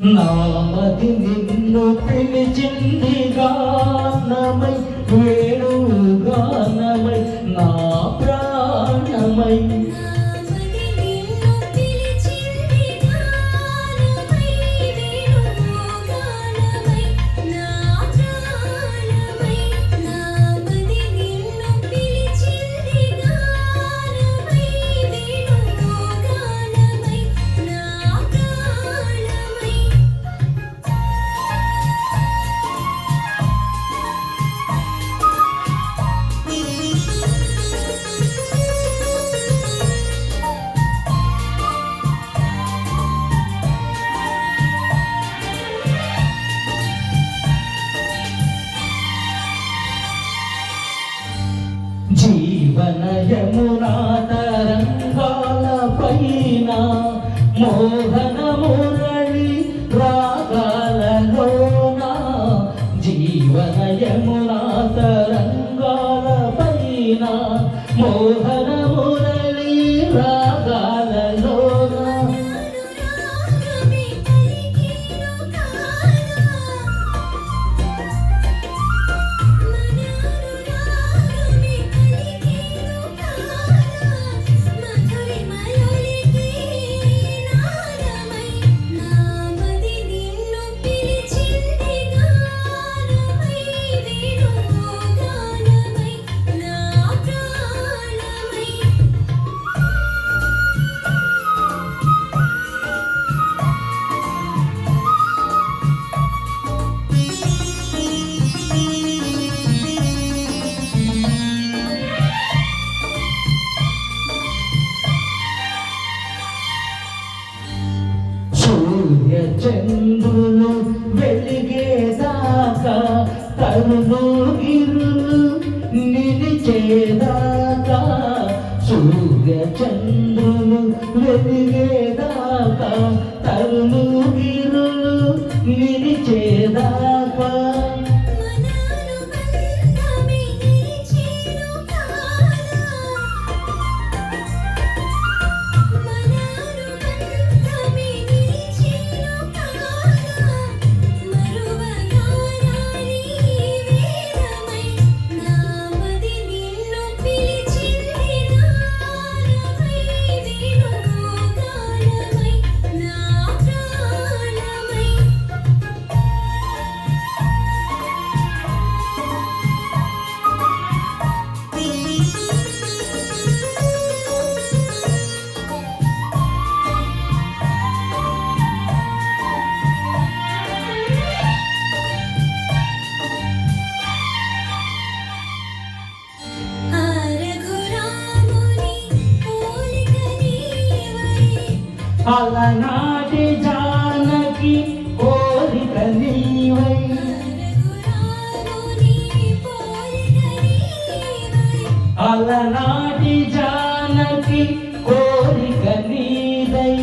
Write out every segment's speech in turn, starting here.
నామది నిన్ను పిలిచింది గానమై వేణుగానమై జీవన తరంగాల పైన మోహన మురళి రాగాలలోన జీవన యమునా తరంగాల పైన చంద్రులు వెలిగేదాకా తరులు ఇరులు నిలిచేదాకా సూర్య చంద్రులు వెలిగేదాకా తరులు ఇరులు నిలి అలనాటి జానకి కోరిక నీవై అలనాటి జానకి కోరిక నీదై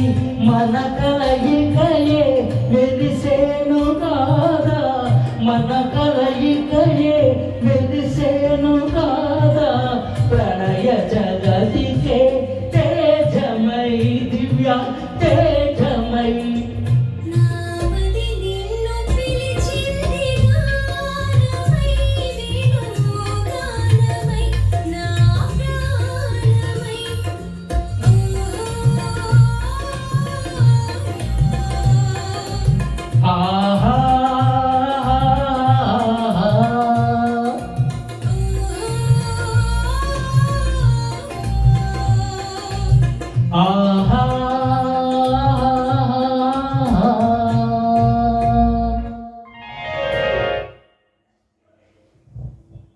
మన కలయికయే వెలిసేను కాదా? మన కలయికయే